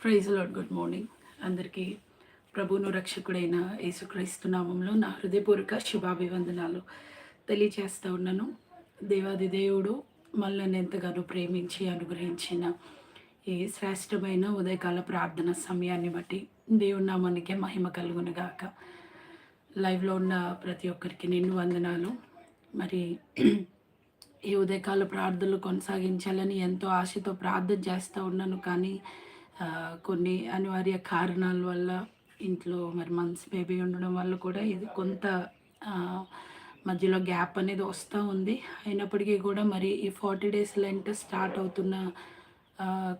Praise lord good morning అందరికీ ప్రభును రక్షకుడైన యేసుక్రీస్తు నామంలో నా హృదయపూర్వక శుభాభివందనాలు తెలియచేస్తూ ఉన్నాను. దేవాది దేవుడు మనల్ని ఎంతగానో ప్రేమించి అనుగ్రహించిన ఈ శ్రేష్టమైన ఉదయకాల ప్రార్థన సమయాన్ని బట్టి దేవుడు నామానికే మహిమ కలుగునుగాక లైవ్లో ఉన్న ప్రతి ఒక్కరికి నిన్ను వందనాలు. మరి ఈ ఉదయకాల ప్రార్థనలు కొనసాగించాలని ఎంతో ఆశతో ప్రార్థన చేస్తూ ఉన్నాను. కానీ కొన్ని అనివార్య కారణాల వల్ల ఇంట్లో మరి మంత్స్ బేబీ ఉండడం వల్ల కూడా ఇది కొంత మధ్యలో గ్యాప్ అనేది వస్తూ ఉంది. అయినప్పటికీ కూడా మరి ఈ ఫార్టీ డేస్ లెంట్ స్టార్ట్ అవుతున్న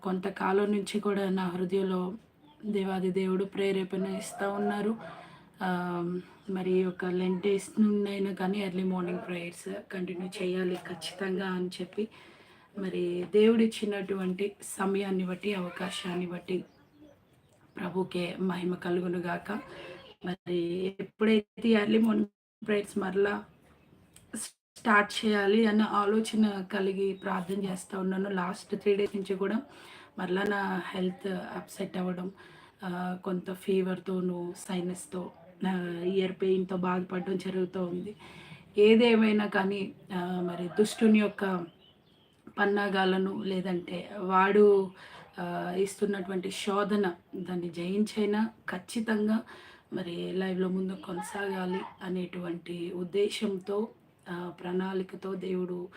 కొంతకాలం నుంచి కూడా నా హృదయంలో దేవాది దేవుడు ప్రేరేపణ ఇస్తూ ఉన్నారు. మరి ఒక లెన్ లెంట్ డేస్ నుండైనా కానీ ఎర్లీ మార్నింగ్ ప్రేయర్స్ కంటిన్యూ చేయాలి ఖచ్చితంగా అని చెప్పి మరి దేవుడిచ్చినటువంటి సమయాన్ని బట్టి అవకాశాన్ని బట్టి ప్రభుకే మహిమ కలుగునుగాక మరి ఎప్పుడైతే ఎర్లీ మార్నింగ్ ప్రేయర్స్ మరలా స్టార్ట్ చేయాలి అన్న ఆలోచన కలిగి ప్రార్థన చేస్తూ ఉన్నాను. లాస్ట్ త్రీ డేస్ నుంచి కూడా మరలా నా హెల్త్ అప్సెట్ అవ్వడం కొంత ఫీవర్తోనూ సైనస్తో ఇయర్ పెయిన్తో బాధపడడం జరుగుతూ ఉంది. ఏదేమైనా కానీ మరి దుష్టుని యొక్క పన్నాగాలను లేదంటే వాడు ఇస్తున్నటువంటి శోధన దాన్ని జయించైనా ఖచ్చితంగా మరి లైవ్లో ముందు కొనసాగాలి అనేటువంటి ఉద్దేశంతో ప్రణాళికతో దేవుడు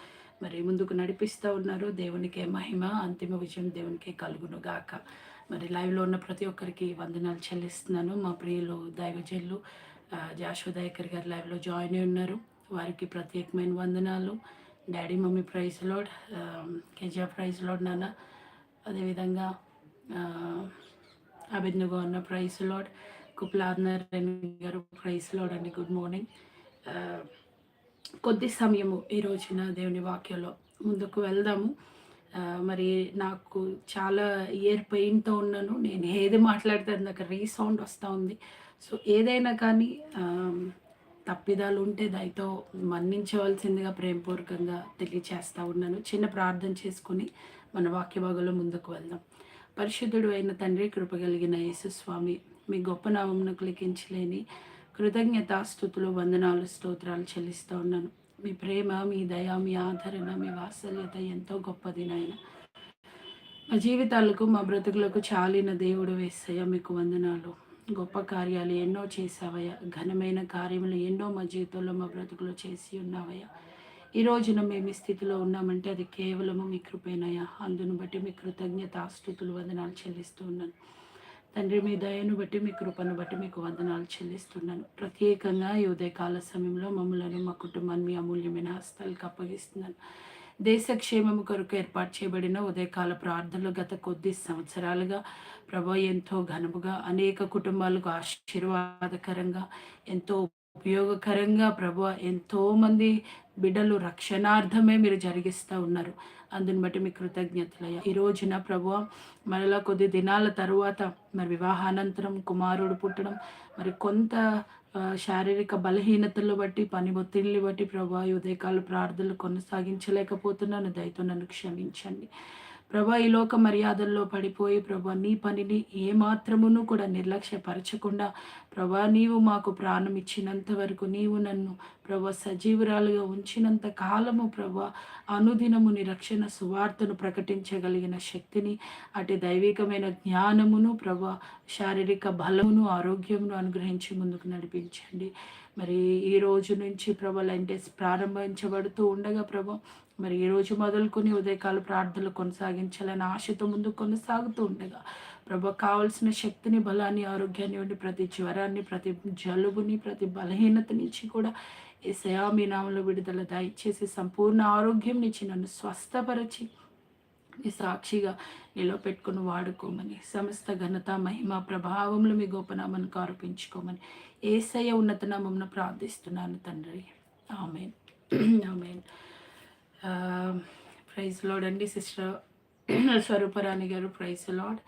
మరి ముందుకు నడిపిస్తూ ఉన్నారు. దేవునికే మహిమ అంతిమ విజయం దేవునికే కలుగును గాక మరి లైవ్లో ఉన్న ప్రతి ఒక్కరికి వందనాలు చెల్లిస్తున్నాను. మా ప్రియులు దైవజనులు ఆ, దయకర్ గారు లైవ్లో జాయిన్ అయి ఉన్నారు. వారికి ప్రత్యేకమైన వందనాలు. డాడీ మమ్మీ ప్రైజ్ లోడ్ కేజీఆ ప్రైజ్ లోడ్ నాన్న అదేవిధంగా అభిజ్ఞగా ఉన్న ప్రైజ్ లోడ్ కుప్లాద్ గారు ప్రైజ్ లోడ్ అండి. గుడ్ మార్నింగ్ కొద్ది సమయము ఈ రోజున దేవుని వాక్యంలో ముందుకు వెళ్దాము. మరి నాకు చాలా ఇయర్ పెయిన్తో ఉన్నాను. నేను ఏది మాట్లాడితే అది నాకు రీసౌండ్ వస్తూ ఉంది. సో ఏదైనా కానీ తప్పిదాలు ఉంటే దయతో మన్నించవలసిందిగా ప్రేమపూర్వకంగా తెలియచేస్తూ ఉన్నాను. చిన్న ప్రార్థన చేసుకుని మన వాక్యభాగంలో ముందుకు వెళ్దాం. పరిశుద్ధుడు అయిన తండ్రి కృపగలిగిన యేసుస్వామి మీ గొప్ప నామంను లిఖించలేని కృతజ్ఞతాస్థుతులు వందనాలు స్తోత్రాలు చెల్లిస్తూ ఉన్నాను. మీ ప్రేమ మీ దయ మీ ఆదరణ మీ వాత్సల్యత ఎంతో గొప్పది నాయన. మా జీవితాలకు మా బ్రతుకులకు చాలిన దేవుడు వేసయ్య మీకు వందనాలు. గొప్ప కార్యాలు ఎన్నో చేసావయ్యా ఘనమైన కార్యములు ఎన్నో మా జీవితంలో మా బ్రతుకులో చేసి ఉన్నావయ్యా. ఈ రోజున మేము ఈ స్థితిలో ఉన్నామంటే అది కేవలము మీ కృపేనయ్యా. అందును బట్టి మీ కృతజ్ఞత ఆస్తుతులు వందనాలు చెల్లిస్తూ ఉన్నాను. తండ్రి మీ దయను బట్టి మీ కృపను బట్టి మీకు వందనాలు చెల్లిస్తున్నాను. ప్రత్యేకంగా ఈ ఉదయకాల సమయంలో మమ్మల్ని మా కుటుంబాన్ని మీ అమూల్యమైన హస్తాలకు అప్పగిస్తున్నాను. దేశక్షేమము కొరకు ఏర్పాటు చేయబడిన ఉదయకాల ప్రార్థనలు గత కొద్ది సంవత్సరాలుగా ప్రభా ఎంతో ఘనముగా అనేక కుటుంబాలకు ఆశీర్వాదకరంగా ఎంతో ఉపయోగకరంగా ప్రభు ఎంతోమంది బిడ్డలు రక్షణార్థమే మీరు జరిగిస్తూ ఉన్నారు. అందుని బట్టి మీ కృతజ్ఞతలయ్యా ఈ రోజున ప్రభు మరలా కొద్ది దినాల తరువాత మరి వివాహానంతరం కుమారుడు పుట్టడం మరి కొంత శారీరక బలహీనతలు బట్టి పని ఒత్తిడిని బట్టి ప్రభు ఉదయకాల ప్రార్థనలు కొనసాగించలేకపోతున్నాను. దయతో నన్ను క్షమించండి. ప్రభా ఈ లోక మర్యాదల్లో పడిపోయి ప్రభా నీ పనిని ఏమాత్రమును కూడా నిర్లక్ష్యపరచకుండా ప్రభా నీవు మాకు ప్రాణం ఇచ్చినంత వరకు నీవు నన్ను ప్రభా సజీవురాలుగా ఉంచినంత కాలము ప్రభా అనుదినము నిరక్షణ సువార్తను ప్రకటించగలిగిన శక్తిని అటు దైవికమైన జ్ఞానమును ప్రభా శారీరక బలమును ఆరోగ్యమును అనుగ్రహించి ముందుకు నడిపించండి. మరి ఈ రోజు నుంచి ప్రభా ప్రారంభించబడుతూ ఉండగా ప్రభా మరి ఈ రోజు మొదలుకొని ఉదయకాల ప్రార్థనలు కొనసాగించాలని ఆశతో ముందు కొనసాగుతూ ఉండగా ప్రభు కావలసిన శక్తిని బలాన్ని ఆరోగ్యాన్ని ఉండి ప్రతి జ్వరాన్ని ప్రతి జలుబుని ప్రతి బలహీనత నుంచి కూడా ఈ మీ నామంలో విడుదల దయచేసి సంపూర్ణ ఆరోగ్యం నుంచి నన్ను స్వస్థపరచి నీ సాక్షిగా నిలో పెట్టుకుని వాడుకోమని సమస్త ఘనత మహిమ ప్రభావములు మీ గోపనామానికి ఆరోపించుకోమని ఏసయ ఉన్నత నామమున ప్రార్థిస్తున్నాను తండ్రి. ఆమెన్. ఆమెన్. ప్రైజ్ లాడ్ అండి sister Swaruparani garu praise Lord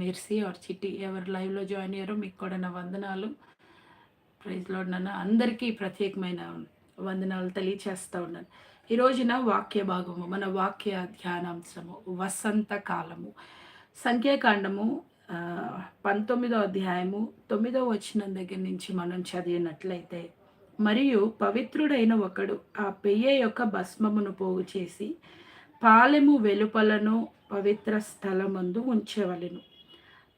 mercy are చిట్టి ఎవరు లైవ్లో జాయిన్ అయ్యారో మీకు కూడా నా వందనాలు. ప్రైజ్ లాడ్ నన్ను అందరికీ ప్రత్యేకమైన వందనాలు తెలియచేస్తూ ఉన్నాను. ఈ రోజున వాక్య భాగము మన వాక్య ధ్యానాంశము వసంత కాలము. సంఖ్యాకాండము పంతొమ్మిదో అధ్యాయము తొమ్మిదో వచనం దగ్గర నుంచి మనం చదివినట్లయితే మరియు పవిత్రుడైన ఒకడు ఆ పెయ్య యొక్క భస్మమును పోగు చేసి పాలెము వెలుపలను పవిత్ర స్థలమందు ఉంచవలెను.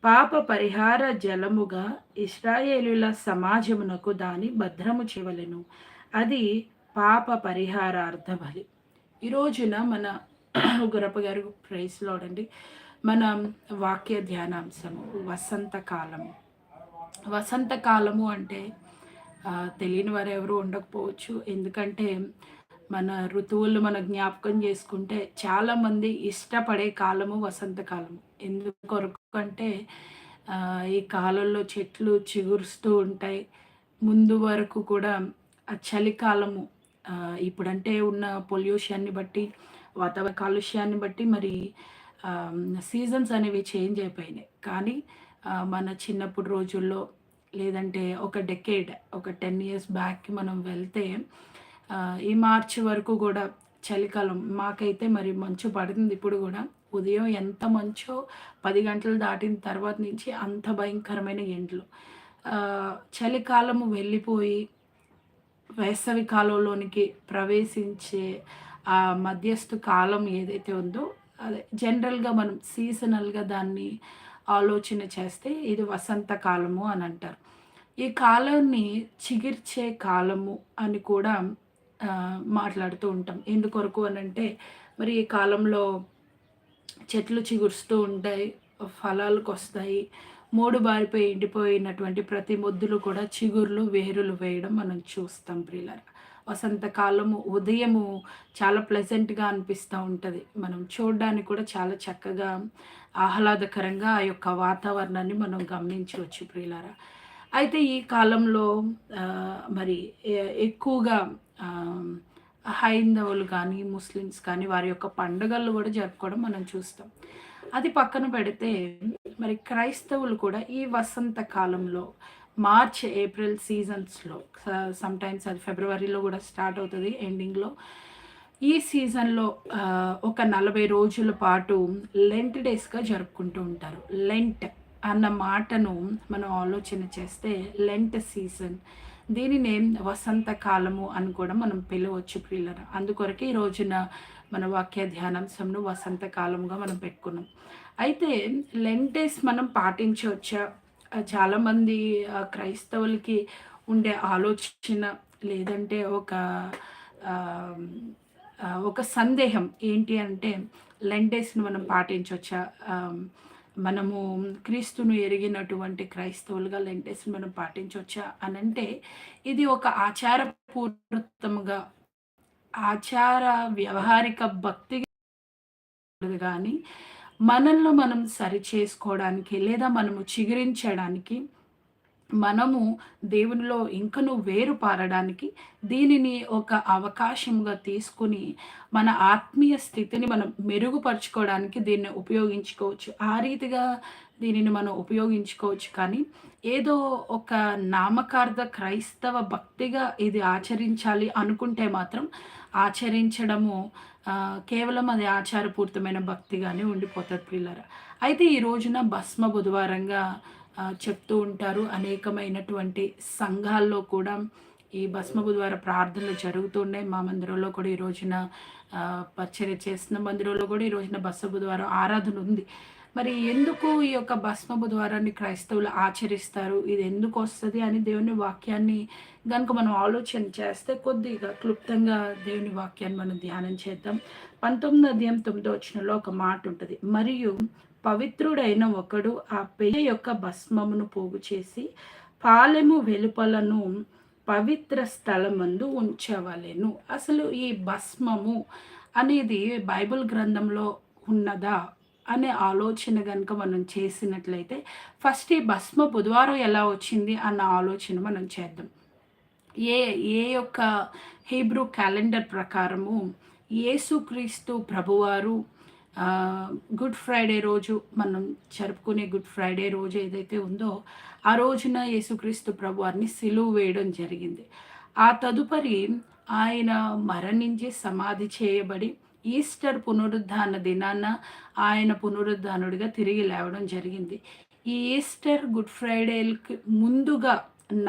పాప పరిహార జలముగా ఇస్రాయేలుల సమాజమునకు దాని భద్రము చేయవలెను. అది పాప పరిహారార్థ బలి. ఈరోజున మన గురప్ప గారు ప్రైజ్ లోడండి మన వాక్య ధ్యానాంశము వసంతకాలము వసంతకాలము అంటే తెలియని వారు ఎవరు ఉండకపోవచ్చు. ఎందుకంటే మన ఋతువులు మన జ్ఞాపకం చేసుకుంటే చాలామంది ఇష్టపడే కాలము వసంతకాలము ఎందుకొరకు అంటే ఈ కాలంలో చెట్లు చిగురుస్తూ ఉంటాయి. ముందు వరకు కూడా ఆ చలికాలము ఇప్పుడంటే ఉన్న పొల్యూషన్ని బట్టి వాతావరణ కాలుష్యాన్ని బట్టి మరి సీజన్స్ అనేవి చేంజ్ అయిపోయినాయి. కానీ మన చిన్నప్పుడు రోజుల్లో లేదంటే ఒక డెకేడ్ ఒక టెన్ ఇయర్స్ బ్యాక్కి మనం వెళ్తే ఈ మార్చి వరకు కూడా చలికాలం మాకైతే మరి మంచు పడుతుంది. ఇప్పుడు కూడా ఉదయం ఎంత మంచో పది గంటలు దాటిన తర్వాత నుంచి అంత భయంకరమైన ఎండలు. చలికాలము వెళ్ళిపోయి వేసవి కాలంలోనికి ప్రవేశించే ఆ మధ్యస్థ కాలం ఏదైతే ఉందో అదే జనరల్గా మనం సీజనల్గా దాన్ని ఆలోచన చేస్తే ఇది వసంత కాలము అని అంటారు. ఈ కాలాన్ని చిగిర్చే కాలము అని కూడా మాట్లాడుతూ ఉంటాం. ఎందుకొరకు అని అంటే మరి ఈ కాలంలో చెట్లు చిగురుస్తూ ఉంటాయి ఫలాలకు వస్తాయి మూడు బారిపై ఎండిపోయినటువంటి ప్రతి మొద్దులు కూడా చిగుర్లు వేరులు వేయడం మనం చూస్తాం ప్రియులారా. వసంతకాలము ఉదయము చాలా ప్లెజెంట్గా అనిపిస్తూ ఉంటుంది. మనం చూడడానికి కూడా చాలా చక్కగా ఆహ్లాదకరంగా ఆ యొక్క వాతావరణాన్ని మనం గమనించవచ్చు ప్రియులారా. అయితే ఈ కాలంలో మరి ఎక్కువగా హైందవులు కానీ ముస్లిమ్స్ కానీ వారి యొక్క పండుగలు కూడా జరుపుకోవడం మనం చూస్తాం. అది పక్కన పెడితే మరి క్రైస్తవులు కూడా ఈ వసంత కాలంలో మార్చ్ ఏప్రిల్ సీజన్స్లో సమ్టైమ్స్ అది ఫిబ్రవరిలో కూడా స్టార్ట్ అవుతుంది ఎండింగ్లో. ఈ సీజన్లో ఒక నలభై రోజుల పాటు లెంట్ డేస్గా జరుపుకుంటూ ఉంటారు. లెంట్ అన్న మాటను మనం ఆలోచన చేస్తే లెంట్ సీజన్ దీనినే వసంత కాలము అని కూడా మనం పిలవచ్చు పిల్లలు. అందుకొరకే ఈ రోజున మన వాక్య ధ్యానాంశంను వసంత కాలంగా మనం పెట్టుకున్నాం. అయితే లెంటేస్ మనం పాటించవచ్చా? చాలామంది క్రైస్తవులకి ఉండే ఆలోచన లేదంటే ఒక ఒక సందేహం ఏంటి అంటే లెంటేస్ని మనం పాటించవచ్చా? మనము క్రీస్తును ఎరిగినటువంటి క్రైస్తవులుగా లెంటేస్ని మనం పాటించవచ్చా? అని అంటే ఇది ఒక ఆచారపూర్వకముగా ఆచార వ్యవహారిక భక్తి కానీ మనల్ని మనం సరి చేసుకోవడానికి లేదా మనము చిగురించడానికి మనము దేవునిలో ఇంకను వేరు పారడానికి దీనిని ఒక అవకాశంగా తీసుకుని మన ఆత్మీయ స్థితిని మనం మెరుగుపరుచుకోవడానికి దీన్ని ఉపయోగించుకోవచ్చు. ఆ రీతిగా దీనిని మనం ఉపయోగించుకోవచ్చు. కానీ ఏదో ఒక నామకార్థ క్రైస్తవ భక్తిగా ఇది ఆచరించాలి అనుకుంటే మాత్రం ఆచరించడము కేవలం అది ఆచారపూరితమైన భక్తిగానే ఉండిపోతుంది పిల్లర అయితే ఈ రోజున భస్మ బుధవారంగా చెప్తూ ఉంటారు. అనేకమైనటువంటి సంఘాల్లో కూడా ఈ భస్మ బుధవార ప్రార్థనలు జరుగుతున్నాయి మా మందిరంలో కూడా ఈ రోజున ఆ, చేసిన చేస్తున్న మందిరంలో కూడా ఈ రోజున భస్మ బుధవారం ఆరాధన ఉంది. మరి ఎందుకు ఈ యొక్క భస్మపు ద్వారాన్ని క్రైస్తవులు ఆచరిస్తారు? ఇది ఎందుకు వస్తుంది అని దేవుని వాక్యాన్ని కనుక మనం ఆలోచన చేస్తే కొద్దిగా క్లుప్తంగా దేవుని వాక్యాన్ని మనం ధ్యానం చేద్దాం. పంతొమ్మిది అధ్యాయం తొమ్మిదో వచ్చినలో ఒక మాట ఉంటుంది. మరియు పవిత్రుడైన ఒకడు ఆ పెయ్య యొక్క భస్మమును పోగు చేసి పాలెము వెలుపలను పవిత్ర స్థలమందు ఉంచవలెను. అసలు ఈ భస్మము అనేది బైబిల్ గ్రంథంలో ఉన్నదా? అనే ఆలోచన కనుక మనం చేసినట్లయితే ఫస్ట్ ఈ భస్మ బుధవారం ఎలా వచ్చింది అన్న ఆలోచన మనం చేద్దాం. ఏ ఏ యొక్క హీబ్రూ క్యాలెండర్ ప్రకారము యేసుక్రీస్తు ప్రభువారు గుడ్ ఫ్రైడే రోజు మనం జరుపుకునే గుడ్ ఫ్రైడే రోజు ఏదైతే ఉందో ఆ రోజున యేసుక్రీస్తు ప్రభువారిని సిలువు వేయడం జరిగింది. ఆ తదుపరి ఆయన మరణించి సమాధి చేయబడి ఈస్టర్ పునరుద్ధాన దినాన ఆయన పునరుద్ధానుడిగా తిరిగి లేవడం జరిగింది. ఈ ఈస్టర్ గుడ్ ఫ్రైడేకి ముందుగా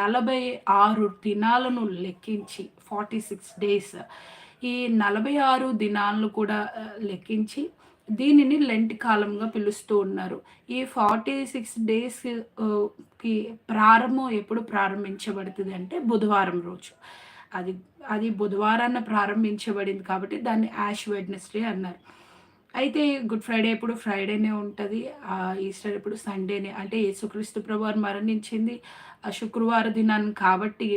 నలభై ఆరు దినాలను లెక్కించి ఫార్టీ సిక్స్ డేస్ ఈ నలభై ఆరు దినాలను కూడా లెక్కించి దీనిని లెంట్ కాలంగా పిలుస్తూ ఉన్నారు. ఈ ఫార్టీ సిక్స్ డేస్కి ప్రారంభం ఎప్పుడు ప్రారంభించబడుతుంది అంటే బుధవారం రోజు. అది అది బుధవారాన్న ప్రారంభించబడింది కాబట్టి దాన్ని యాష్ వెడ్నెస్డే అన్నారు. అయితే గుడ్ ఫ్రైడే ఇప్పుడు ఫ్రైడేనే ఉంటుంది. ఈస్టర్ ఎప్పుడు సండేనే. అంటే యేసుక్రీస్తు ప్రభు మరణించింది శుక్రవారం దినాన్ని కాబట్టి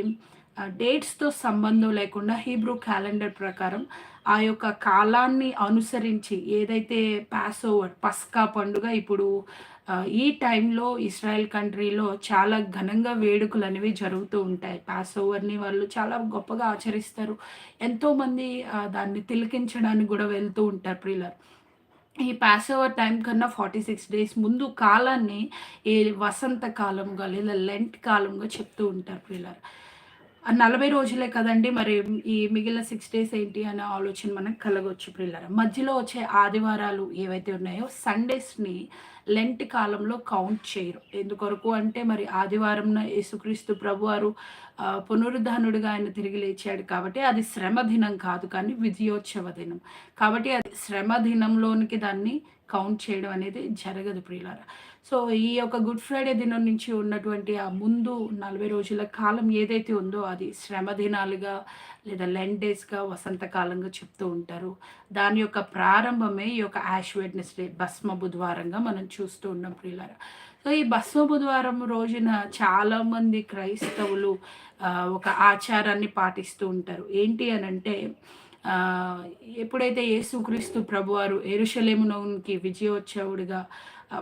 డేట్స్తో సంబంధం లేకుండా హీబ్రూ క్యాలెండర్ ప్రకారం ఆ యొక్క కాలాన్ని అనుసరించి ఏదైతే పాస్ ఓవర్ పస్కా పండుగ ఇప్పుడు ఈ టైంలో ఇస్రాయెల్ కంట్రీలో చాలా ఘనంగా వేడుకలు అనేవి జరుగుతూ ఉంటాయి. పాస్ ఓవర్ని వాళ్ళు చాలా గొప్పగా ఆచరిస్తారు. ఎంతోమంది దాన్ని తిలకించడానికి కూడా వెళ్తూ ఉంటారు ప్రియులర్. ఈ పాస్ ఓవర్ టైం కన్నా ఫార్టీ సిక్స్ డేస్ ముందు కాలాన్ని ఈ వసంత కాలంగా లేదా లెంట్ కాలంగా చెప్తూ ఉంటారు ప్రియులర్. నలభై రోజులే కదండి మరి ఈ మిగిలిన సిక్స్ డేస్ ఏంటి అనే ఆలోచన మనకు కలగవచ్చు పిల్లల మధ్యలో వచ్చే ఆదివారాలు ఏవైతే ఉన్నాయో సండేస్ని లెంట్ కాలంలో కౌంట్ చేయరు. ఎందుకొరకు అంటే మరి ఆదివారం యేసుక్రీస్తు ప్రభువారు పునరుద్ధానుడిగా ఆయన తిరిగి లేచాడు కాబట్టి అది శ్రమ దినం కాదు కానీ విజయోత్సవ దినం. కాబట్టి అది శ్రమ దినంలోనికి దాన్ని కౌంట్ చేయడం అనేది జరగదు ప్రియులారా. సో ఈ యొక్క గుడ్ ఫ్రైడే దినం నుంచి ఉన్నటువంటి ఆ ముందు నలభై రోజుల కాలం ఏదైతే ఉందో అది శ్రమ దినాలుగా లేదా లెన్ డేస్గా వసంతకాలంగా చెప్తూ ఉంటారు. దాని యొక్క ప్రారంభమే ఈ యొక్క యాష్ వెడ్నెస్డే భస్మ బుధవారంగా మనం చూస్తూ ఉన్నాం ప్రియులారా. సో ఈ భస్మ బుధవారం రోజున చాలామంది క్రైస్తవులు ఒక ఆచారాన్ని పాటిస్తూ ఉంటారు. ఏంటి అని అంటే ఎప్పుడైతే యేసుక్రీస్తు ప్రభువారు ఎరుషలేమునకి విజయోత్సవుడిగా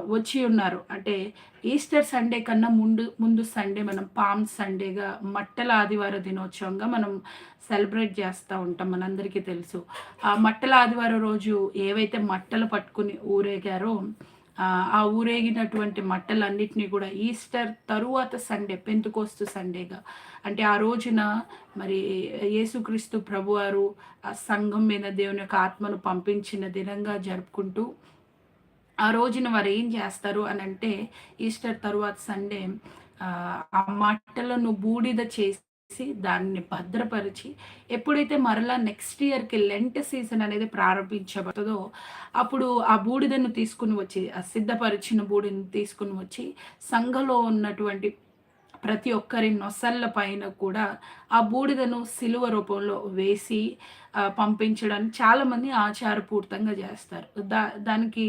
వచ్చి ఉన్నారు అంటే ఈస్టర్ సండే కన్నా ముందు ముందు సండే మనం పామ్ సండేగా మట్టల ఆదివార దినోత్సవంగా మనం సెలబ్రేట్ చేస్తూ ఉంటాం మనందరికీ తెలుసు. ఆ మట్టల ఆదివారం రోజు ఏవైతే మట్టలు పట్టుకుని ఊరేగారో ఆ ఊరేగినటువంటి మట్టలన్నిటినీ కూడా ఈస్టర్ తరువాత సండే పెంతుకోస్తు సండేగా. అంటే ఆ రోజున మరి యేసుక్రీస్తు ప్రభువారు ఆ సంఘం మీద దేవుని యొక్క ఆత్మను పంపించిన దినంగా జరుపుకుంటూ ఆ రోజున వారు ఏం చేస్తారు అని అంటే ఈస్టర్ తరువాత సండే ఆ మట్టలను బూడిద చేసి దాన్ని భద్రపరిచి ఎప్పుడైతే మరలా నెక్స్ట్ ఇయర్కి లెంట్ సీజన్ అనేది ప్రారంభించబడుతుందో అప్పుడు ఆ బూడిదను తీసుకుని వచ్చి ఆ సిద్ధపరిచిన బూడిని తీసుకుని వచ్చి సంఘలో ఉన్నటువంటి ప్రతి ఒక్కరి నొసళ్ళ పైన కూడా ఆ బూడిదను సిలువ రూపంలో వేసి పంపించడానికి చాలామంది ఆచారపూర్తంగా చేస్తారు. దా దానికి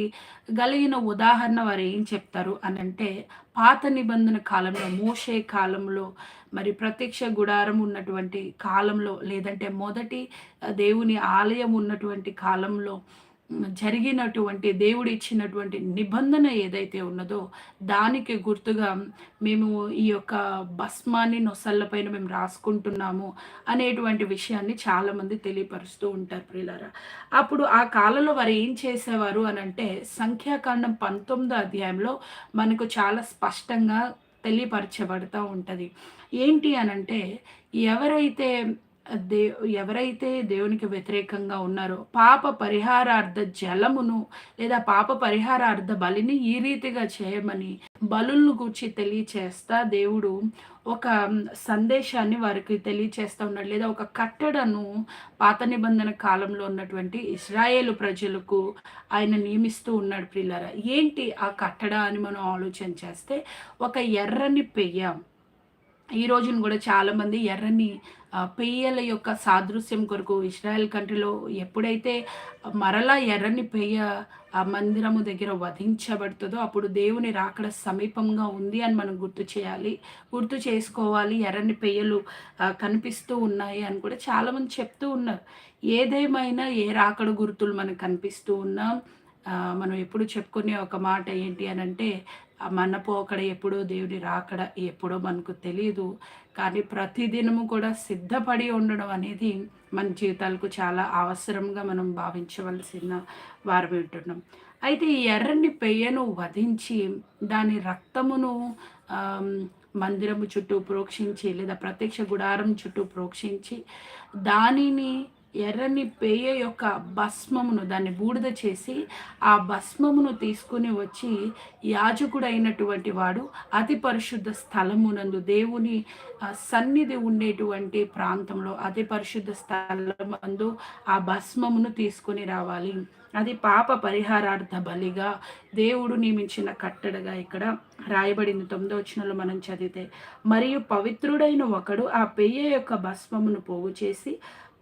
కలిగిన ఉదాహరణ వారు ఏం చెప్తారు అని అంటే పాత నిబంధన కాలంలో మోసే కాలంలో మరి ప్రత్యక్ష గుడారం ఉన్నటువంటి కాలంలో లేదంటే మొదటి దేవుని ఆలయం ఉన్నటువంటి కాలంలో జరిగినటువంటి దేవుడు ఇచ్చినటువంటి నిబంధన ఏదైతే ఉన్నదో దానికి గుర్తుగా మేము ఈ యొక్క భస్మాన్ని నొసళ్ళపైన మేము రాసుకుంటున్నాము అనేటువంటి విషయాన్ని చాలామంది తెలియపరుస్తూ ఉంటారు ప్రియులారా. అప్పుడు ఆ కాలంలో వారు ఏం చేసేవారు అని అంటే సంఖ్యాకాండం పంతొమ్మిదో అధ్యాయంలో మనకు చాలా స్పష్టంగా తెలియపరచబడుతూ ఉంటుంది. ఏంటి అనంటే ఎవరైతే దే ఎవరైతే దేవునికి వ్యతిరేకంగా ఉన్నారో పాప పరిహారార్థ జలమును లేదా పాప పరిహారార్థ బలిని ఈ రీతిగా చేయమని బలులను గురించి తెలియచేస్తా దేవుడు ఒక సందేశాన్ని వారికి తెలియచేస్తూ ఉన్నాడు. లేదా ఒక కట్టడను పాత నిబంధన కాలంలో ఉన్నటువంటి ఇస్రాయేల్ ప్రజలకు ఆయన నియమిస్తూ ఉన్నాడు పిల్లర ఏంటి ఆ కట్టడ అని మనం ఆలోచన చేస్తే ఒక ఎర్రని పెయ్యం. ఈ రోజున కూడా చాలామంది ఎర్రని పెయ్యల యొక్క సాదృశ్యం కొరకు ఇస్రాయల్ కంట్రీలో ఎప్పుడైతే మరలా ఎర్రని పెయ్య ఆ మందిరము దగ్గర వధించబడుతుందో అప్పుడు దేవుని రాకడ సమీపంగా ఉంది అని మనం గుర్తు చేయాలి. గుర్తు చేసుకోవాలి. ఎర్రని పెయ్యలు కనిపిస్తూ ఉన్నాయి అని కూడా చాలామంది చెప్తూ ఉన్నారు. ఏదేమైనా ఏ రాకడ గుర్తులు మనకు కనిపిస్తూ ఉన్నా మనం ఎప్పుడు చెప్పుకునే ఒక మాట ఏంటి అని అంటే మన పోకడ ఎప్పుడో దేవుడి రాకడ ఎప్పుడో మనకు తెలియదు కానీ ప్రతిదినము కూడా సిద్ధపడి ఉండడం అనేది మన జీవితాలకు చాలా అవసరంగా మనం భావించవలసిన వారు వింటున్నాం అయితే ఈ ఎర్రని పెయ్యను వధించి దాని రక్తమును మందిరము చుట్టూ ప్రోక్షించి లేదా ప్రత్యక్ష గుడారం చుట్టూ ప్రోక్షించి దానిని ఎర్రని పేయ యొక్క భస్మమును దాన్ని బూడిద చేసి ఆ భస్మమును తీసుకుని వచ్చి యాజకుడైనటువంటి వాడు అతి పరిశుద్ధ స్థలమునందు దేవుని సన్నిధి ఉండేటువంటి ప్రాంతంలో అతి పరిశుద్ధ స్థలమందు ఆ భస్మమును తీసుకుని రావాలి. అది పాప పరిహారార్థ బలిగా దేవుడు నియమించిన కట్టడగా ఇక్కడ రాయబడింది. తొమ్మిదో వచ్చినలో మనం చదివితే మరియు పవిత్రుడైన ఒకడు ఆ పెయ్య యొక్క భస్మమును పోగు చేసి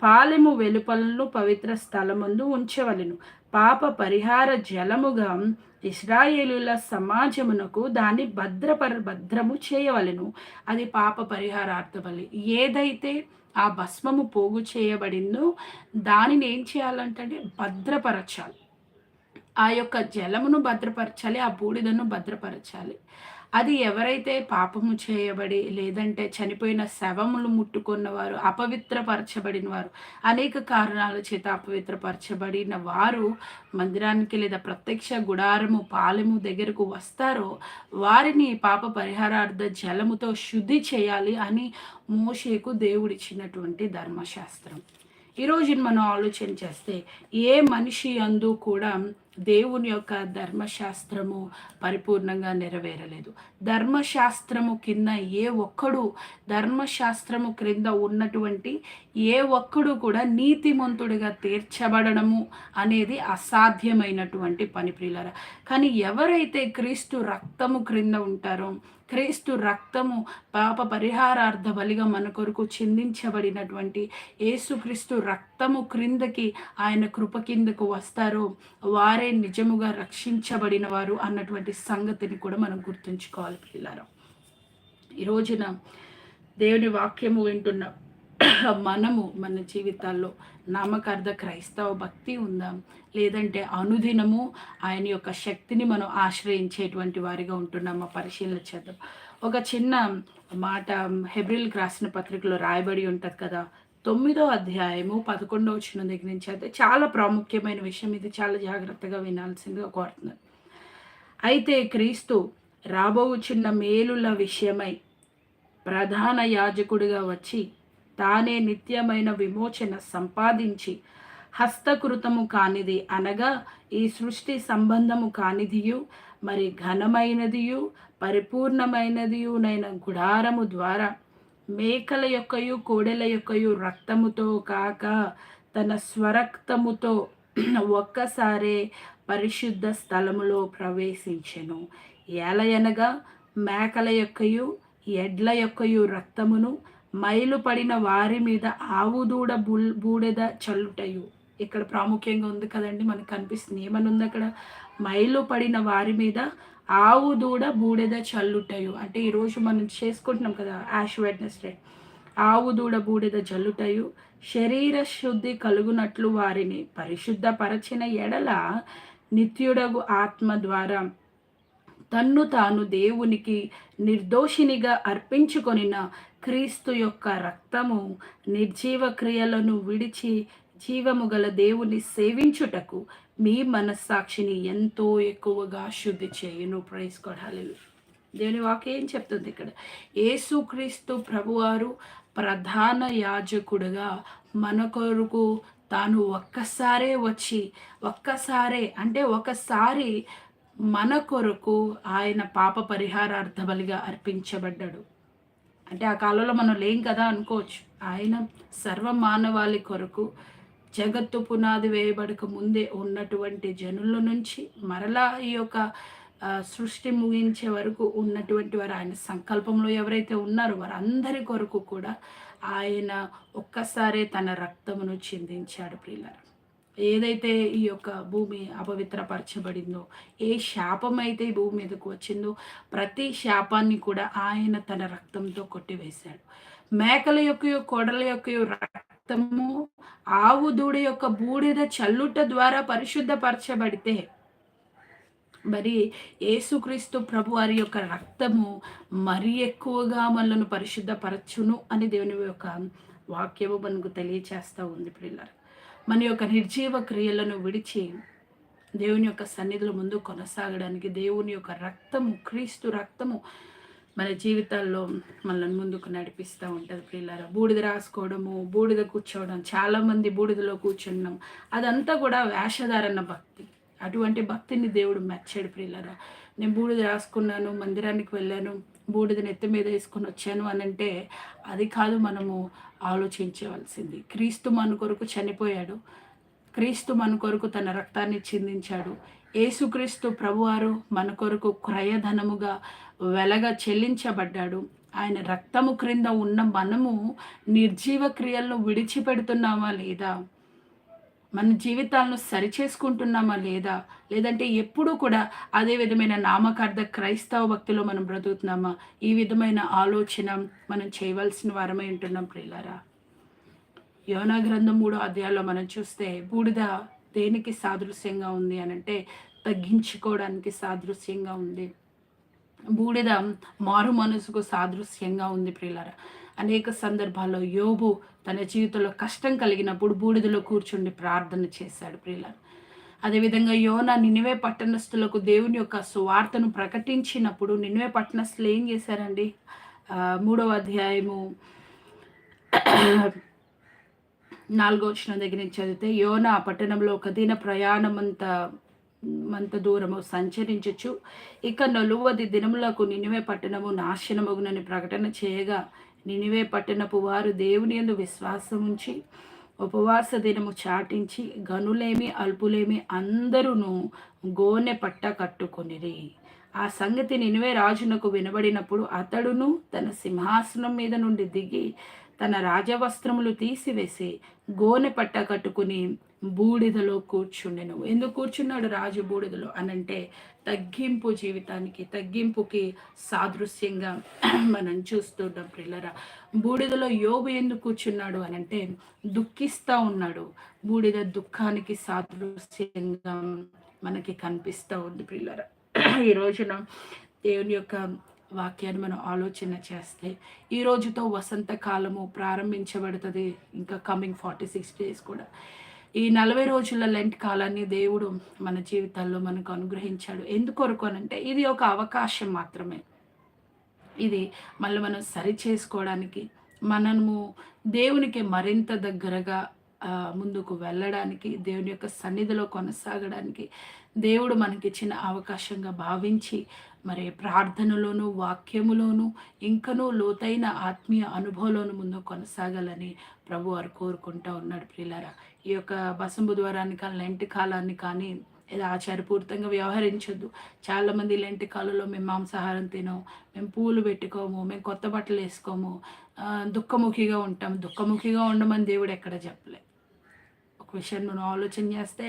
పాలెము వెలుపలను పవిత్ర స్థలమందు ఉంచవలను. పాప పరిహార జలముగా ఇస్రాయేలుల సమాజమునకు దాన్ని భద్రపర భద్రము చేయవలను. అది పాప పరిహారార్థ బలి ఏదైతే ఆ భస్మము పోగు చేయబడిందో దానిని ఏం చేయాలంటే భద్రపరచాలి. ఆ యొక్క జలమును భద్రపరచాలి ఆ బూడిదను భద్రపరచాలి. అది ఎవరైతే పాపము చేయబడి లేదంటే చనిపోయిన శవములు ముట్టుకున్నవారు అపవిత్రపరచబడిన వారు అనేక కారణాల చేత అపవిత్రపరచబడిన వారు మందిరానికి లేదా ప్రత్యక్ష గుడారము పాలెము దగ్గరకు వస్తారో వారిని పాప పరిహారార్థ జలముతో శుద్ధి చేయాలి అని మోషేకు దేవుడిచ్చినటువంటి ధర్మశాస్త్రం. ఈరోజు మనం ఆలోచన చేస్తే ఏ మనిషి అందు కూడా దేవుని యొక్క ధర్మశాస్త్రము పరిపూర్ణంగా నెరవేరలేదు. ధర్మశాస్త్రము కింద ఏ ఒక్కడు ధర్మశాస్త్రము క్రింద ఉన్నటువంటి ఏ ఒక్కడు కూడా నీతిమంతుడిగా తీర్చబడము అనేది అసాధ్యమైనటువంటి పని ప్రియులరా. కానీ ఎవరైతే క్రీస్తు రక్తము క్రింద ఉంటారో క్రీస్తు రక్తము పాప పరిహారార్థ బలిగా మన కొరకు చిందించబడినటువంటి యేసుక్రీస్తు రక్తము క్రిందకి ఆయన కృప కిందకు వస్తారో వారే నిజముగా రక్షించబడిన వారు అన్నటువంటి సంగతిని కూడా మనం గుర్తుంచుకోవాలి పిల్లలు ఈ రోజున దేవుని వాక్యము వింటున్న మనము మన జీవితాల్లో నామకార్థ క్రైస్తవ భక్తి ఉందా? లేదంటే అనుదినము ఆయన యొక్క శక్తిని మనం ఆశ్రయించేటువంటి వారిగా ఉంటున్నామా? పరిశీలన చేద్దాం. ఒక చిన్న మాట హెబ్రిల్కి రాసిన పత్రికలో రాయబడి ఉంటుంది కదా. తొమ్మిదో అధ్యాయము పదకొండో వచ్చిన దగ్గర నుంచి అయితే చాలా ప్రాముఖ్యమైన విషయం. ఇది చాలా జాగ్రత్తగా వినాల్సిందిగా కోరుతున్నాను. అయితే క్రీస్తు రాబోవుచున్న మేలుల విషయమై ప్రధాన యాజకుడిగా వచ్చి తానే నిత్యమైన విమోచన సంపాదించి హస్తకృతము కానిది అనగా ఈ సృష్టి సంబంధము కానిదియు మరి ఘనమైనదియు పరిపూర్ణమైనదియునైన గుడారము ద్వారా మేకల యొక్కయు కోడెల యొక్కయు రక్తముతో కాక తన స్వరక్తముతో ఒక్కసారే పరిశుద్ధ స్థలములో ప్రవేశించెను. ఎలయనగా మేకల యొక్కయు ఎడ్ల యొక్కయు రక్తమును మైలు పడిన వారి మీద ఆవు దూడ బుల్ బూడెద చల్లుటయు. ఇక్కడ ప్రాముఖ్యంగా ఉంది కదండి మనకు కనిపిస్తుంది. ఏమని ఉంది అక్కడ. మైలు పడిన వారి మీద ఆవు దూడ బూడెద చల్లుటయు. అంటే ఈరోజు మనం చేసుకుంటున్నాం కదా యాష్ వెడ్నెస్డే. ఆవు దూడ బూడెద చల్లుటయు శరీర శుద్ధి కలుగునట్లు వారిని పరిశుద్ధపరచిన ఎడల నిత్యుడగు ఆత్మ ద్వారా తన్ను తాను దేవునికి నిర్దోషినిగా అర్పించుకొనిన క్రీస్తు యొక్క రక్తము నిర్జీవ క్రియలను విడిచి జీవము గల దేవుని సేవించుటకు మీ మనస్సాక్షిని ఎంతో ఎక్కువగా శుద్ధి చేయును. ప్రైజ్ కొడాలి దేవుని వాక్యం ఏం చెప్తుంది ఇక్కడ? యేసుక్రీస్తు ప్రభువారు ప్రధాన యాజకుడుగా మన కొరకు తాను ఒక్కసారే వచ్చి ఒక్కసారే అంటే ఒకసారి మన కొరకు ఆయన పాప పరిహారార్థ బలిగా అర్పించబడ్డాడు. అంటే ఆ కాలంలో మనం లేం కదా అనుకోవచ్చు. ఆయన సర్వ మానవాళి కొరకు జగత్తు పునాది వేయబడక ముందే ఉన్నటువంటి జనుల నుంచి మరలా ఈ యొక్క సృష్టి ముగించే వరకు ఉన్నటువంటి వారు ఆయన సంకల్పంలో ఎవరైతే ఉన్నారో వారందరి కొరకు కూడా ఆయన ఒక్కసారే తన రక్తమును చిందించాడు ప్రియులారా. ఏదైతే ఈ యొక్క భూమి అపవిత్రపరచబడిందో ఏ శాపం అయితే ఈ భూమి మీదకు వచ్చిందో ప్రతి శాపాన్ని కూడా ఆయన తన రక్తంతో కొట్టివేశాడు. మేకల యొక్క కోడల యొక్క రక్తము ఆవు దూడ యొక్క బూడిద చల్లుట ద్వారా పరిశుద్ధపరచబడితే మరి యేసుక్రీస్తు ప్రభు వారి యొక్క రక్తము మరి ఎక్కువగా మనలను పరిశుద్ధపరచును అని దేవుని యొక్క వాక్యము మనకు తెలియచేస్తూ ఉంది పిల్లలకి మన యొక్క నిర్జీవ క్రియలను విడిచి దేవుని యొక్క సన్నిధుల ముందు కొనసాగడానికి దేవుని యొక్క రక్తము క్రీస్తు రక్తము మన జీవితాల్లో మనల్ని ముందుకు నడిపిస్తూ ఉంటుంది పిల్లల బూడిద రాసుకోవడము బూడిద కూర్చోవడం చాలామంది బూడిదలో కూర్చున్నాం. అదంతా కూడా వేషధారణ భక్తి. అటువంటి భక్తిని దేవుడు మెచ్చాడు ప్రియులరా. నేను బూడిద రాసుకున్నాను మందిరానికి వెళ్ళాను బూడిద నెత్తి మీద వేసుకొని వచ్చాను అని అంటే అది కాదు మనము ఆలోచించవలసింది. క్రీస్తు మన కొరకు చనిపోయాడు. క్రీస్తు మన కొరకు తన రక్తాన్ని చిందించాడు. ఏసుక్రీస్తు ప్రభువారు మన కొరకు క్రయధనముగా వెలగా చెల్లించబడ్డాడు. ఆయన రక్తము క్రింద ఉన్న మనము నిర్జీవ క్రియలను విడిచిపెడుతున్నామా లేదా? మన జీవితాలను సరిచేసుకుంటున్నామా లేదా? లేదంటే ఎప్పుడూ కూడా అదే విధమైన నామకార్థ క్రైస్తవ భక్తిలో మనం బ్రతుకుతున్నామా? ఈ విధమైన ఆలోచన మనం చేయవలసిన వారమై ఉంటున్నాం ప్రియులారా. యోనా గ్రంథం మూడో అధ్యాయంలో మనం చూస్తే బూడిద దేనికి సాదృశ్యంగా ఉంది అని అంటే తగ్గించుకోవడానికి సాదృశ్యంగా ఉంది. బూడిద మారు మనసుకు సాదృశ్యంగా ఉంది ప్రియులారా. అనేక సందర్భాల్లో యోబు తన జీవితంలో కష్టం కలిగినప్పుడు బూడిదలో కూర్చుండి ప్రార్థన చేశాడు ప్రియుల అదేవిధంగా యోన నినివే పట్టణస్థులకు దేవుని యొక్క సువార్తను ప్రకటించినప్పుడు నినివే పట్టణస్థులు ఏం చేశారండి? మూడవ అధ్యాయము నాలుగో వచ్చిన దగ్గర నుంచి చదివితే యోన ఆ పట్టణంలో ఒక దిన ప్రయాణం అంత దూరము సంచరించచ్చు ఇక నలువది దినములకు నినివే పట్టణము నాశనమగునని ప్రకటన చేయగా నినివే పట్టణపు వారు దేవుని ఎందు విశ్వాసం ఉంచి ఉపవాస దినము చాటించి గనులేమి అల్పులేమి అందరూ గోనె పట్ట కట్టుకొనిరి. ఆ సంగతి నినివే రాజునకు వినబడినప్పుడు అతడును తన సింహాసనం మీద నుండి దిగి తన రాజవస్త్రములు తీసివేసి గోనె పట్ట కట్టుకుని బూడిదలో కూర్చుండెను. ఎందుకు కూర్చున్నాడు రాజు బూడిదలో? అనంటే తగ్గింపు జీవితానికి తగ్గింపుకి సాదృశ్యంగా మనం చూస్తుంటాం పిల్లరా బూడిదలో యోగు ఎందుకు కూర్చున్నాడు అని అంటే దుఃఖిస్తూ ఉన్నాడు. బూడిద దుఃఖానికి సాదృశ్యంగా మనకి కనిపిస్తూ ఉంది పిల్లరా ఈ రోజున దేవుని యొక్క వాక్యాన్ని మనం ఆలోచన చేస్తే ఈ రోజుతో వసంతకాలము ప్రారంభించబడుతుంది ఇంకా కమింగ్ ఫార్టీ సిక్స్ డేస్ కూడా. ఈ నలభై రోజుల లెంట్ కాలాన్ని దేవుడు మన జీవితాల్లో మనకు అనుగ్రహించాడు. ఎందుకొరకు అనంటే ఇది ఒక అవకాశం మాత్రమే. ఇది మళ్ళీ మనం సరి చేసుకోవడానికి మనము దేవునికి మరింత దగ్గరగా ముందుకు వెళ్ళడానికి దేవుని యొక్క సన్నిధిలో కొనసాగడానికి దేవుడు మనకిచ్చిన అవకాశంగా భావించి మరి ప్రార్థనలోనూ వాక్యములోనూ ఇంకనూ లోతైన ఆత్మీయ అనుభవంలోను ముందు కొనసాగాలని ప్రభు వారు కోరుకుంటా ఉన్నాడు ప్రియులారా. ఈ యొక్క బసం బుధవారాన్ని కానీ లెంట్ కాలాన్ని కానీ ఏదో ఆచారపూరితంగా వ్యవహరించొద్దు. చాలామంది లెంటి కాలంలో మేము మాంసాహారం తినము మేము పూలు పెట్టుకోము మేము కొత్త బట్టలు వేసుకోము దుఃఖముఖిగా ఉంటాం. దుఃఖముఖిగా ఉండమని దేవుడు ఎక్కడ చెప్పలే. ఒక విషయం మనం ఆలోచన చేస్తే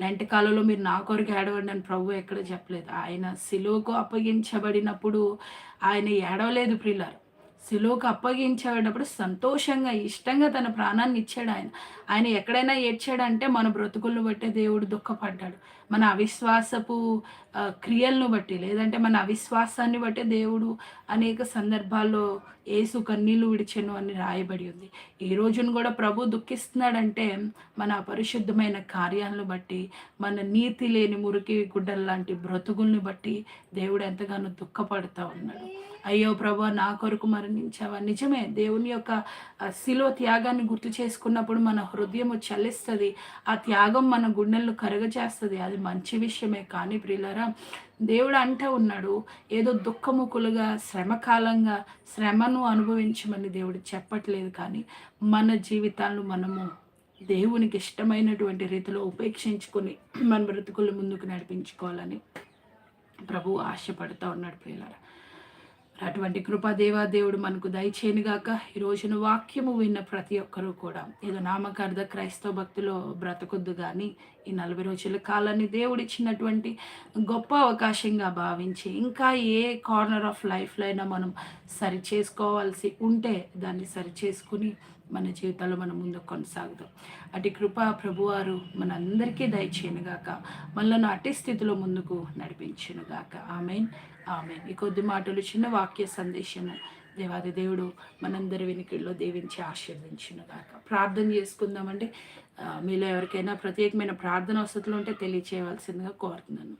లాంటి కాలంలో మీరు నా కొరకు ఏడవండి అని ప్రభు ఎక్కడ చెప్పలేదు. ఆయన సిలువకు అప్పగించబడినప్పుడు ఆయన ఏడవలేదు పిల్లలు శిలోకి అప్పగించేటప్పుడు సంతోషంగా ఇష్టంగా తన ప్రాణాన్ని ఇచ్చాడు ఆయన. ఆయన ఎక్కడైనా ఏడ్చాడంటే మన బ్రతుకులను బట్టే దేవుడు దుఃఖపడ్డాడు. మన అవిశ్వాసపు క్రియలను బట్టి లేదంటే మన అవిశ్వాసాన్ని బట్టి దేవుడు అనేక సందర్భాల్లో ఏసు కన్నీళ్ళు విడిచెను అని రాయబడి ఉంది. ఈ రోజును కూడా ప్రభు దుఃఖిస్తున్నాడంటే మన అపరిశుద్ధమైన కార్యాలను బట్టి మన నీతి లేని మురికి గుడ్డల లాంటి బ్రతుకుల్ని బట్టి దేవుడు ఎంతగానో దుఃఖపడుతూ ఉన్నాడు. అయ్యో ప్రభు నా కొరకు మరణించావా? నిజమే దేవుని యొక్క శిలో త్యాగాన్ని గుర్తు చేసుకున్నప్పుడు మన హృదయము చలిస్తుంది. ఆ త్యాగం మన గుండెలను కరగజేస్తుంది. అది మంచి విషయమే కానీ ప్రియులరా దేవుడు అంటే ఉన్నాడు ఏదో దుఃఖముకులుగా శ్రమకాలంగా శ్రమను అనుభవించమని దేవుడు చెప్పట్లేదు కానీ మన జీవితాలను మనము దేవునికి ఇష్టమైనటువంటి రీతిలో ఉపేక్షించుకొని మన బ్రతుకులు ముందుకు నడిపించుకోవాలని ప్రభు ఆశపడుతూ ఉన్నాడు ప్రియులారా. అటువంటి కృపాదేవాదేవుడు మనకు దయచేయనుగాక ఈ రోజున వాక్యము విన్న ప్రతి ఒక్కరూ కూడా ఏదో నామకార్థ క్రైస్తవ భక్తిలో బ్రతకొద్దు కానీ ఈ నలభై రోజుల కాలాన్ని దేవుడు ఇచ్చినటువంటి గొప్ప అవకాశంగా భావించి ఇంకా ఏ కార్నర్ ఆఫ్ లైఫ్లో అయినా మనం సరి చేసుకోవాల్సి ఉంటే దాన్ని సరి చేసుకుని మన జీవితంలో మనం ముందుకు కొనసాగుదాం. అటు కృపా ప్రభువారు మనందరికీ దయచేయనుగాక మనల్ని అట్టి స్థితిలో ముందుకు నడిపించునుగాక ఆమెన్. ఆమె ఈ కొద్ది మాటలు చిన్న వాక్య సందేశము దేవాది దేవుడు మనందరి వెనుకల్లో దీవించి ఆశీర్వదించునుగాక ప్రార్థన చేసుకుందామండి. మీలో ఎవరికైనా ప్రత్యేకమైన ప్రార్థన వసతులు ఉంటే తెలియచేయవలసిందిగా కోరుతున్నాను.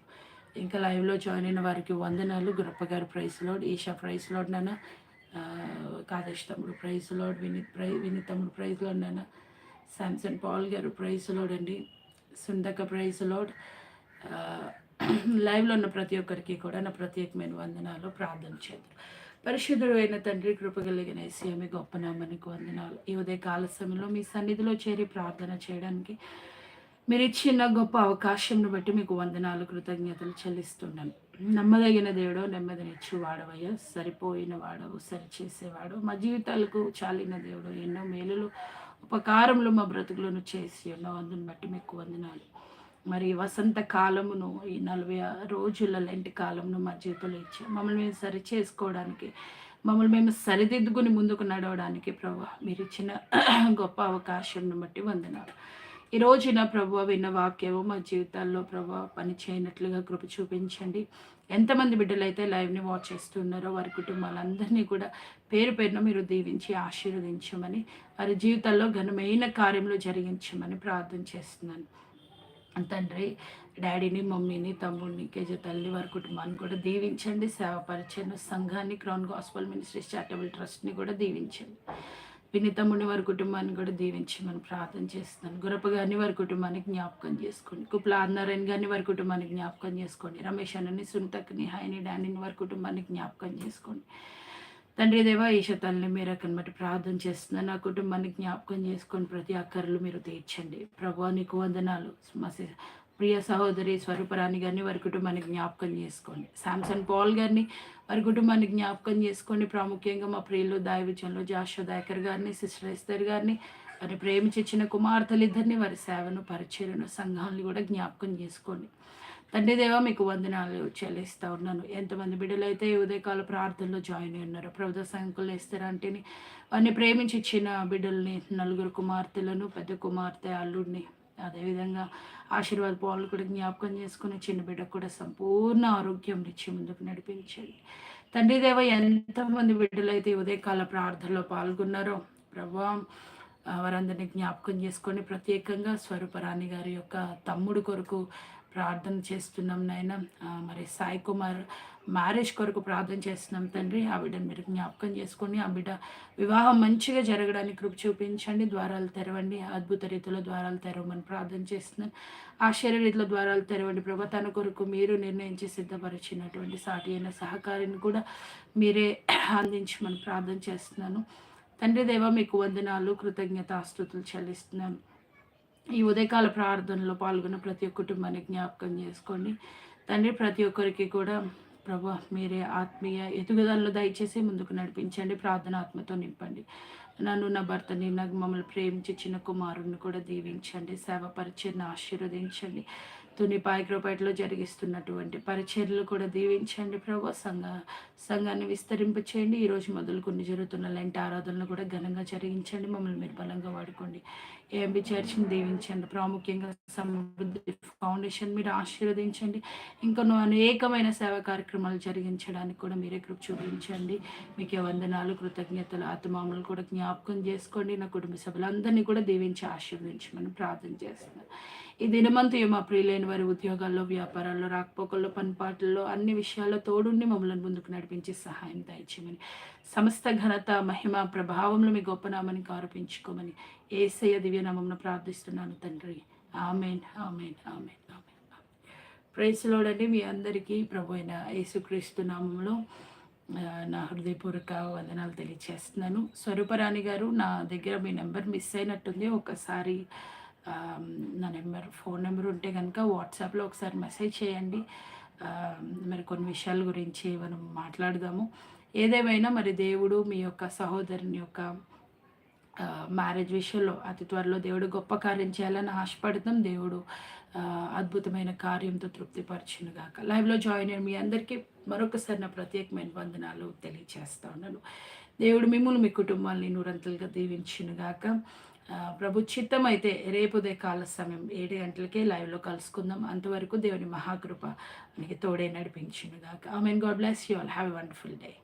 ఇంకా లైవ్లో జాయిన్ అయిన వారికి వందనాలు. గురప్పగారు గారు లోడ్ ఈషా ప్రైస్ లోడ్ నాన్న. కాదేశ్ తమ్ముడు ప్రైజ్ లోడ్ వినీత్ ప్రై వినీత్ తమ్ముడు ప్రైజ్ లోడ్ నాన్న. Samson Paul garu praise Lord అండి. సుందక ప్రైజ్ లోడ్ లైవ్లో ఉన్న ప్రతి ఒక్కరికి కూడా నా ప్రత్యేకమైన వందనాలు ప్రార్థన చేద్దాం. పరిశుద్ధుడు అయిన తండ్రి కృపగలిగిన మీ గొప్ప నామానికి వందనాలు. ఈ ఉదయ కాల సమయంలో మీ సన్నిధిలో చేరి ప్రార్థన చేయడానికి మీరు ఇచ్చిన గొప్ప అవకాశంను బట్టి మీకు వందనాలు కృతజ్ఞతలు చెల్లిస్తున్నాను. నమ్మదగిన దేవుడు నెమ్మదినిచ్చు వాడవయ్యా. సరిపోయిన వాడవు సరిచేసేవాడు. మా జీవితాలకు చాలిన దేవుడు ఎన్నో మేలులు ఉపకారములు మా బ్రతుకులను చేసి ఎన్నో అందుని బట్టి మీకు వందనాలు. మరి వసంత కాలమును ఈ నలభై రోజుల లాంటి కాలమును మా జీవితంలో ఇచ్చి మమ్మల్ని మేము సరి చేసుకోవడానికి మమ్మల్ని మేము సరిదిద్దుకుని ముందుకు నడవడానికి ప్రభు మీరు ఇచ్చిన గొప్ప అవకాశంను బట్టి వందనాలు. ఈ రోజున ప్రభు విన్న వాక్యము మా జీవితాల్లో ప్రభు పని చేయనట్లుగా కృప చూపించండి. ఎంతమంది బిడ్డలైతే లైవ్ని వాచ్ చేస్తున్నారో వారి కుటుంబాలందరినీ కూడా పేరు పేరున మీరు దీవించి ఆశీర్వదించమని వారి జీవితాల్లో ఘనమైన కార్యములు జరిగించమని ప్రార్థన చేస్తున్నాను. తండ్రి డాడీని మమ్మీని తమ్ముడిని కేజీ తల్లి వారి కుటుంబాన్ని కూడా దీవించండి. సేవ పరిచయం సంఘాన్ని క్రౌన్ గాస్పల్ మినిస్ట్రీస్ చారిటబుల్ ట్రస్ట్ని కూడా దీవించండి. వినితమ్ముని వారి కుటుంబాన్ని కూడా దీవించమని ప్రార్థన చేస్తున్నాను. గురప్ప గారిని వారి కుటుంబానికి జ్ఞాపకం చేసుకోండి. కుప్ల ఆదినారాయణ గారిని వారి కుటుంబానికి జ్ఞాపకం చేసుకోండి. రమేష్ అన్నని సుంతక్ని హాయిని డానీని వారి కుటుంబానికి జ్ఞాపకం చేసుకోండి. తండ్రి దేవా ఈశ తల్లి మీరు అక్కడ బట్టి ప్రార్థన చేస్తున్నాను నా కుటుంబాన్ని జ్ఞాపకం చేసుకొని ప్రతి అక్కర్లు మీరు తీర్చండి. ప్రభు నీకు వందనాలు. ప్రియ సహోదరి స్వరూపరాణి గారిని వారి కుటుంబానికి జ్ఞాపకం చేసుకోండి. శాంసన్ పాల్ గారిని వారి కుటుంబాన్ని జ్ఞాపకం చేసుకోండి. ప్రాముఖ్యంగా మా ప్రియులు దాయవిచంలో జాషో దాయకర్ గారిని సిస్టర్ ఎస్తర్ గారిని వారి ప్రేమించిన కుమార్తెలిద్దరిని వారి సేవను పరిచయను సంఘాలను కూడా జ్ఞాపకం చేసుకోండి. తండ్రి దేవ మీకు వందనాలు చెల్లిస్తూ ఉన్నాను. ఎంతమంది బిడ్డలైతే ఉదయకాల ప్రార్థనలో జాయిన్ అయి ఉన్నారు ప్రభుత్వ సంఖ్యలు ఇస్తారంటేని వారిని ప్రేమించి ఇచ్చిన బిడ్డల్ని నలుగురు కుమార్తెలను పెద్ద కుమార్తె అల్లుడిని అదేవిధంగా ఆశీర్వాద పాలు కూడా జ్ఞాపకం చేసుకుని చిన్న బిడ్డకు కూడా సంపూర్ణ ఆరోగ్యం ఇచ్చి ముందుకు నడిపించండి. తండ్రి దేవ ఎంతమంది బిడ్డలైతే ఉదయకాల ప్రార్థనలో పాల్గొన్నారో ప్రభా వారందరినీ జ్ఞాపకం చేసుకొని ప్రత్యేకంగా స్వరూపరాణి గారి యొక్క తమ్ముడు కొరకు ప్రార్థన చేస్తున్నాం నాయన. మరి సాయి కుమార్ మ్యారేజ్ కొరకు ప్రార్థన చేస్తున్నాం తండ్రి. ఆ బిడ్డను మీరు జ్ఞాపకం చేసుకొని ఆ బిడ్డ వివాహం మంచిగా జరగడానికి కృప చూపించండి. ద్వారాలు తెరవండి. అద్భుత రీతిలో ద్వారాలు తెరవమని ప్రార్థన చేస్తున్నాను. ఆశ్చర్య రీతిలో ద్వారాలు తెరవండి. ప్రభా తన కొరకు మీరు నిర్ణయించి సిద్ధపరిచినటువంటి సాటి అయిన సహకారిని కూడా మీరే అందించమని ప్రార్థన చేస్తున్నాను. తండ్రి దేవ మీకు వందనాలు కృతజ్ఞత ఆస్తుతులు చెల్లిస్తున్నాను ఈ ఉదయకాల ప్రార్థనలో పాల్గొన్న ప్రతి ఒక్క కుటుంబాన్ని జ్ఞాపకం చేసుకోండి. తండ్రి ప్రతి ఒక్కరికి కూడా ప్రభా మీరే ఆత్మీయ ఎదుగుదలలో దయచేసి ముందుకు నడిపించండి ప్రార్థన ఆత్మతో నింపండి. నన్ను నా భర్తని నాకు మమ్మల్ని ప్రేమించి చిన్న కుమారుని కూడా దీవించండి సేవ పరిచయం ఆశీర్వదించండి. తుని పాయక్రోపేటలో జరిగిస్తున్నటువంటి పరిచర్లు కూడా దీవించండి ప్రభు. సంఘ సంఘాన్ని విస్తరింపు చేయండి ఈరోజు మొదలుకొని జరుగుతున్న లాంటి ఆరాధనలు కూడా ఘనంగా జరిగించండి. మమ్మల్ని మీరు బలంగా వాడుకోండి. ఏఎంబి చర్చిని దీవించండి. ప్రాముఖ్యంగా సమృద్ధి ఫౌండేషన్ మీరు ఆశీర్వదించండి. ఇంకా అనేకమైన సేవా కార్యక్రమాలు జరిగించడానికి కూడా మీరే కృప చూపించండి. మీకు వందనాలు కృతజ్ఞతలు ఆత్మాములు కూడా జ్ఞాపకం చేసుకోండి. నా కుటుంబ సభ్యులందరినీ కూడా దీవించి ఆశీర్వదించమని ప్రార్థన చేస్తున్నాను ఈ దినమంతయు మా ప్రియులైన వారి ఉద్యోగాల్లో వ్యాపారాల్లో రాకపోకల్లో పనిపాట్లలో అన్ని విషయాల్లో తోడుండి మమ్మల్ని ముందుకు నడిపించి సహాయం దయచేయమని సమస్త ఘనత మహిమ ప్రభావంలో మీ గొప్పనామని ఆరోపించుకోమని ఏసయ్య దివ్యనామంను ప్రార్థిస్తున్నాను తండ్రి. Amen amen amen amen. ప్రైస్లోడండి మీ అందరికీ ప్రభు అయిన యేసుక్రీస్తు నామంలో నా హృదయపూర్వక వందనాలు తెలియచేస్తున్నాను. స్వరూపరాణి గారు నా దగ్గర మీ నెంబర్ మిస్ అయినట్టుంది. ఒకసారి నా నెంబర్ ఫోన్ నెంబర్ ఉంటే కనుక వాట్సాప్లో ఒకసారి మెసేజ్ చేయండి. మరి కొన్ని విషయాల గురించి మనం మాట్లాడదాము. ఏదేమైనా మరి దేవుడు మీ యొక్క సహోదరుని యొక్క మ్యారేజ్ విషయంలో అతి త్వరలో దేవుడు గొప్ప కార్యం చేయాలని ఆశపడతాం దేవుడు అద్భుతమైన కార్యంతో తృప్తిపరచునుగాక లైవ్లో జాయిన్ అయిన మీ అందరికీ మరొకసారి నా ప్రత్యేకమైన వందనాలు తెలియచేస్తా ఉన్నాను. దేవుడు మిమ్మల్ని మీ కుటుంబాన్ని నూరంతలుగా దీవించునుగాక ప్రభు చిత్తం అయితే రేపుదే కాల సమయం ఏడు గంటలకే లైవ్లో కలుసుకుందాం. అంతవరకు దేవుని మహాకృప మనకి తోడే నడిపించునుగాక. I mean God bless you all. Have a wonderful day.